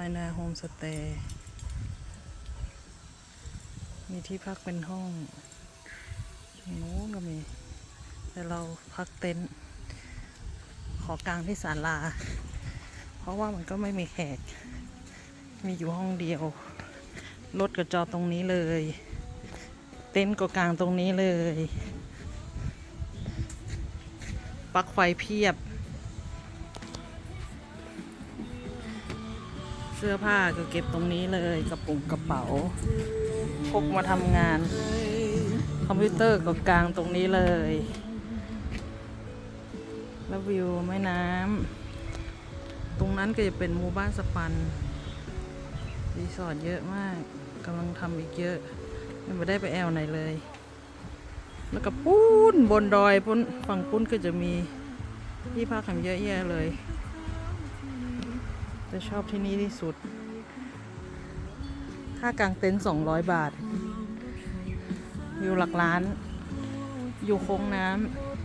ายนาโฮมสเตย์มีที่พักเป็นห้องโน้นก็มี แต่เราพักเต็นท์ขอกลางที่ศาลา เพราะว่ามันก็ไม่มีแขก มีอยู่ห้องเดียว รถก็จอดตรงนี้เลย เต็นท์ก็กลางตรงนี้เลย ปลั๊กไฟเพียบ เสื้อผ้าก็เก็บตรงนี้เลยกระปุกกระเป๋าพกมาทำงาน คอมพิวเตอร์ก็กลางตรงนี้เลย แล้ววิวแม่น้ำตรงนั้นก็จะเป็นหมู่บ้านสปันรีสอร์ทเยอะมากกำลังทำอีกเยอะยังไม่ได้ไปแอลไหนเลย แล้วก็ปุ้นบนดอยปุ้นฝั่งปุ้นก็จะมีที่พักแห่งเยอะแยะเลย จะชอบที่นี่ที่สุด ค่ากางเต็นท์200 บาทอยู่หลักล้าน อยู่โค้งน้ำ